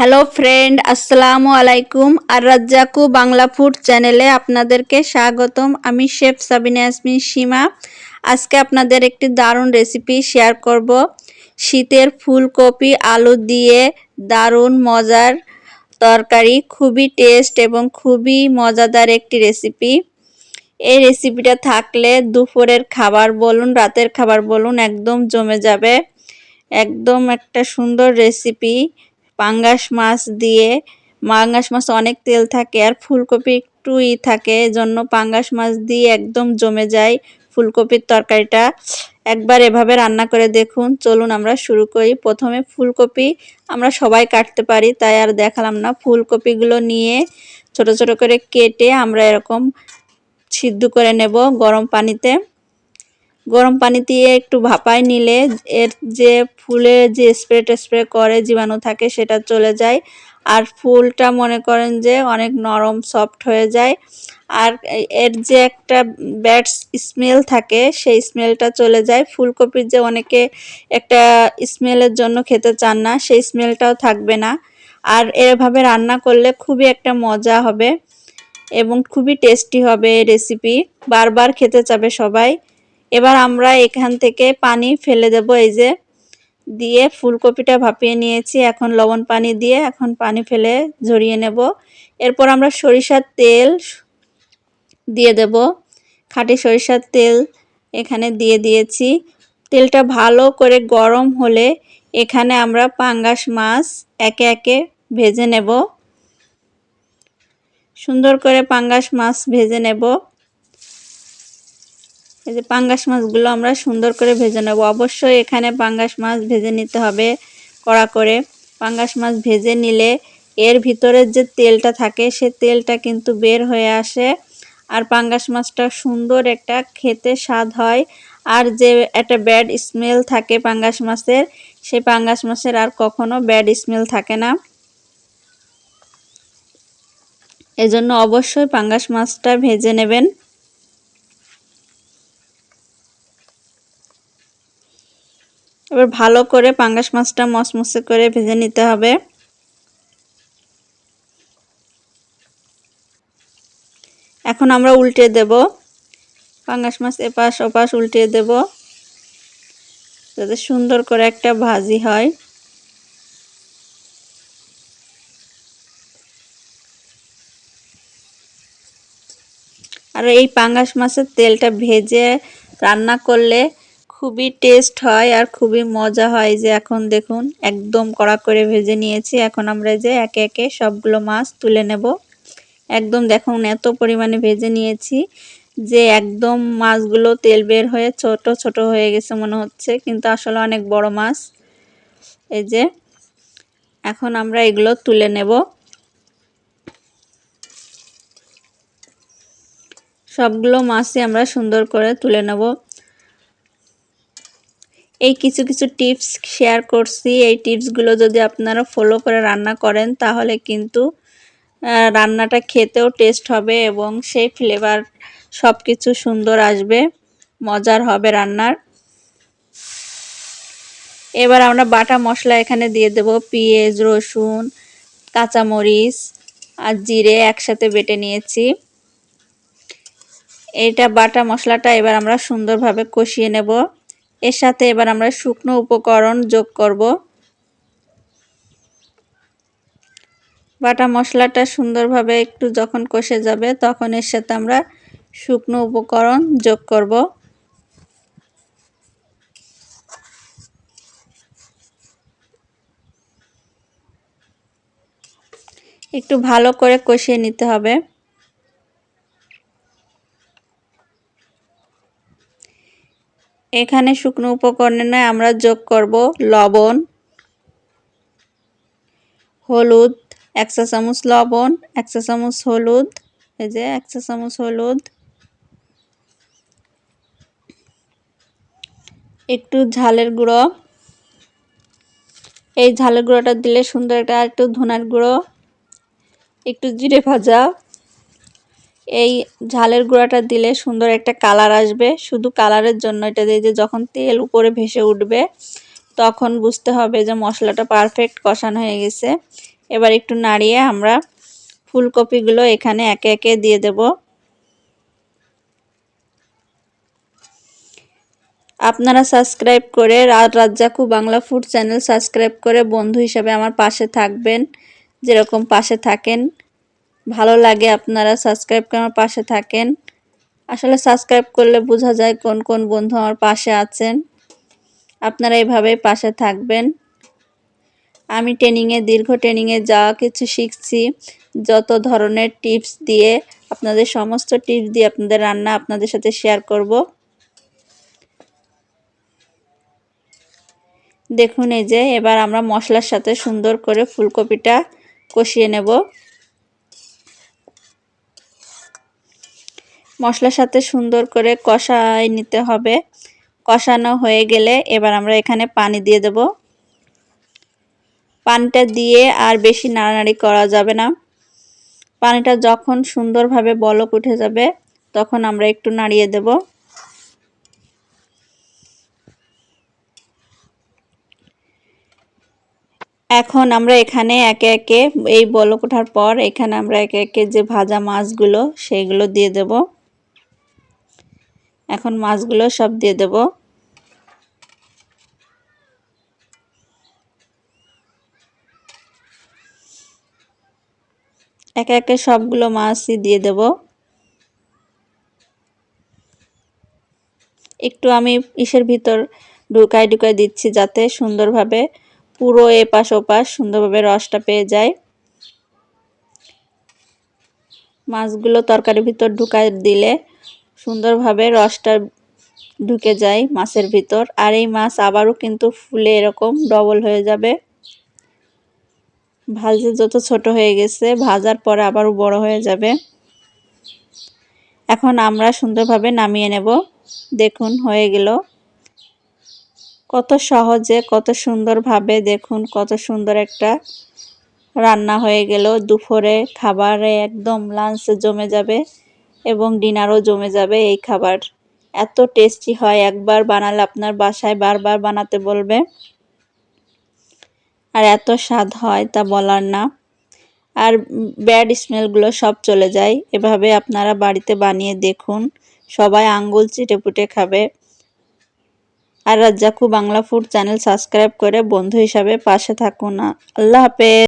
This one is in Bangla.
হ্যালো ফ্রেন্ড আসসালামু আলাইকুম আর রাজ্জাকু বাংলা ফুড চ্যানেলে আপনাদেরকে স্বাগতম। আমি শেফ সাবিনা ইয়াসমিন সীমা আজকে আপনাদের একটি দারুণ রেসিপি শেয়ার করব। শীতের ফুলকপি, আলু দিয়ে দারুণ মজার তরকারি, খুবই টেস্ট এবং খুবই মজাদার একটি রেসিপি এই রেসিপিটা থাকলে দুপুরের খাবার বলুন, রাতের খাবার বলুন, একদম জমে যাবে। একদম একটা সুন্দর রেসিপি পাঙ্গাস মাছ দিয়ে, পাঙ্গাস মাছ অনেক তেল থাকে আর ফুলকপি একটু ই থাকে জন্য পাঙ্গাস মাছ দিয়ে একদম জমে যায় ফুলকপির তরকারিটা। একবার এভাবে রান্না করে দেখুন। চলুন আমরা শুরু করি। প্রথমে ফুলকপি আমরা সবাই কাটতে পারি, তাই আর দেখালাম না। ফুলকপিগুলো নিয়ে ছোট ছোট করে কেটে আমরা এরকম সিদ্ধ করে নেব গরম পানিতে। গরম পানি দিয়ে একটু ভাপায় নিলে এর যে ফুলে যে স্প্রে টেস্প্রে করে জীবাণু থাকে সেটা চলে যায়। আর ফুলটা মনে করেন যে অনেক নরম সফট হয়ে যায়। আর এর যে একটা ব্যাড স্মেল থাকে সেই স্মেলটা চলে যায়। ফুলকপির যে অনেকে একটা স্মেলের জন্য খেতে চান না, সেই স্মেলটাও থাকবে না। আর এভাবে রান্না করলে খুবই একটা মজা হবে এবং খুবই টেস্টি হবে রেসিপি বারবার খেতে চাবে সবাই। এবার আমরা এখান থেকে পানি ফেলে দেব, এই যে। দিয়ে ফুলকপিটা ভাপিয়ে নিয়েছি, এখন লবণ পানি দিয়ে এখন পানি ফেলে ঝরিয়ে নেব। এরপর আমরা সরিষার তেল দিয়ে দেব। খাঁটি সরিষার তেল এখানে দিয়ে দিয়েছি। তেলটা ভালো করে গরম হলে এখানে আমরা পাঙ্গাস মাছ একে একে ভেজে নেব। সুন্দর করে পাঙ্গাস মাছ ভেজে নেব। এই যে পাঙ্গাস মাছগুলো আমরা সুন্দর করে ভেজে নেব। অবশ্যই এখানে পাঙ্গাস মাছ ভেজে নিতে হবে কড়া করে। পাঙ্গাস মাছ ভেজে নিলে এর ভিতরের যে তেলটা থাকে, সে তেলটা কিন্তু বের হয়ে আসে আর পাঙ্গাস মাছটা সুন্দর একটা খেতে স্বাদ হয়। আর যে একটা ব্যাড স্মেল থাকে পাঙ্গাস মাছের সেই পাঙ্গাস মাছের আর কখনো ব্যাড স্মেল থাকে না। এজন্য অবশ্যই পাঙ্গাস মাছটা ভেজে নেবেন। এবার ভালো করে পাঙ্গাস মাছটা মসমসে করে ভেজে নিতে হবে। এখন আমরা উল্টে দেব। পাঙ্গাস মাছ এপাশ ওপাশ উল্টে দেব যাতে সুন্দর করে একটা ভাজি হয়। আর এই পাঙ্গাস মাছের তেলটা ভেজে রান্না করলে খুবই টেস্ট হয় আর খুবই মজা হয় যে এখন দেখুন, একদম কড়া করে ভেজে নিয়েছি। এখন আমরা যে একে একে সবগুলো মাছ তুলে নেব। একদম দেখুন এত পরিমাণে ভেজে নিয়েছি যে একদম মাছগুলো তেল বের হয়ে ছোট ছোট হয়ে গেছে মনে হচ্ছে, কিন্তু আসলে অনেক বড় মাছ। এই যে, এখন আমরা এগুলো তুলে নেব। সবগুলো মাছই আমরা সুন্দর করে তুলে নেব। এই কিছু কিছু টিপস শেয়ার করছি। এই টিপসগুলো যদি আপনারা ফলো করে রান্না করেন, তাহলে কিন্তু রান্নাটা খেতেও টেস্ট হবে এবং সেই ফ্লেভার সব কিছু সুন্দর আসবে, মজার হবে রান্নার। এবার আমরা বাটা মশলা এখানে দিয়ে দেব, পেঁয়াজ, রসুন, কাঁচামরিচ আর জিরে একসাথে বেটে নিয়েছি। এটা বাটা মশলাটা এবার আমরা সুন্দরভাবে কষিয়ে নেব। এর সাথে এবার আমরা শুকনো উপকরণ যোগ করব। বাটা মশলাটা সুন্দরভাবে একটু যখন কষে যাবে, তখন এর সাথে আমরা শুকনো উপকরণ যোগ করব। একটু ভালো করে কষিয়ে নিতে হবে। এখানে শুকনো উপকরণে আমরা যোগ করব লবণ, হলুদ, এক চা চামচ লবণ, এক চা চামচ হলুদ, এই যে এক চা চামচ হলুদ, একটু ঝালের গুঁড়ো। এই ঝালের গুঁড়োটা দিলে সুন্দর একটা, একটু ধনার গুঁড়ো, একটু জিরে ভাজা। এই ঝালের গুঁড়াটা দিলে সুন্দর একটা কালার আসবে। শুধু কালারের জন্য এটা দিয়ে যে যখন তেল উপরে ভেসে উঠবে, তখন বুঝতে হবে যে মশলাটা পারফেক্ট কষানো হয়ে গেছে। এবার একটু নাড়িয়ে আমরা ফুলকপিগুলো এখানে একে একে দিয়ে দেব। আপনারা সাবস্ক্রাইব করে রাত রাজ্জাকু বাংলা ফুড চ্যানেল সাবস্ক্রাইব করে বন্ধু হিসাবে আমার পাশে থাকবেন। যেরকম পাশে থাকেন। ভালো লাগে আপনারা সাবস্ক্রাইব করে আমার পাশে থাকেন। আসলে সাবস্ক্রাইব করলে বোঝা যায় কোন কোন বন্ধু আমার পাশে আছেন। আপনারা এইভাবেই পাশে থাকবেন। আমি ট্রেনিংয়ে দীর্ঘ ট্রেনিংয়ে যা কিছু শিখছি, যত ধরনের টিপস দিয়ে, আপনাদের সমস্ত টিপস দিয়ে আপনাদের রান্না আপনাদের সাথে শেয়ার করব। দেখুন এই যে, এবার আমরা মশলার সাথে সুন্দর করে ফুলকপিটা কষিয়ে নেব। মশলার সাথে সুন্দর করে কষাই নিতে হবে। কষানো হয়ে গেলে এবার আমরা এখানে পানি দিয়ে দেব। পানিটা দিয়ে আর বেশি নাড়ানাড়ি করা যাবে না। পানিটা যখন সুন্দরভাবে বলক উঠে যাবে, তখন আমরা একটু নাড়িয়ে দেব। এখন আমরা এখানে একে একে এই বলক ওঠার পর এখানে আমরা একে একে যে ভাজা মাছগুলো সেইগুলো দিয়ে দেব। এখন মাছগুলো সব দিয়ে দেব। একে একে সবগুলো মাছই দিয়ে দেব। একটু আমি ইসের ভিতর ঢুকায় ঢুকাই দিচ্ছি যাতে সুন্দরভাবে পুরো এপাশ ওপাশ সুন্দরভাবে রসটা পেয়ে যায়। মাছগুলো তরকারির ভিতর ঢুকায় দিলে সুন্দরভাবে রসটা ঢুকে যায় মাছের ভিতর। আর এই মাছ আবারও কিন্তু ফুলে এরকম ডবল হয়ে যাবে। ভাজে যত ছোট হয়ে গেছে, ভাজার পরে আবারও বড় হয়ে যাবে। এখন আমরা সুন্দরভাবে নামিয়ে নেব। দেখুন, হয়ে গেল। কত সহজে, কত সুন্দরভাবে দেখুন, কত সুন্দর একটা রান্না হয়ে গেল। দুপুরে খাবারে একদম লাঞ্চে জমে যাবে। এবং ডিনারও জমে যাবে এই খাবার। এত টেস্টি হয়, একবার বানালে আপনার বাসায় বারবার বানাতে বলবে। আর এত স্বাদ হয় তা বলার না। আর ব্যাড স্মেলগুলো সব চলে যায়। এভাবে আপনারা বাড়িতে বানিয়ে দেখুন, সবাই আঙ্গুল চিটে পুটে খাবে। আর রাজ্জাকু বাংলা ফুড চ্যানেল সাবস্ক্রাইব করে বন্ধু হিসাবে পাশে থাকুন। আল্লাহ হাফেজ।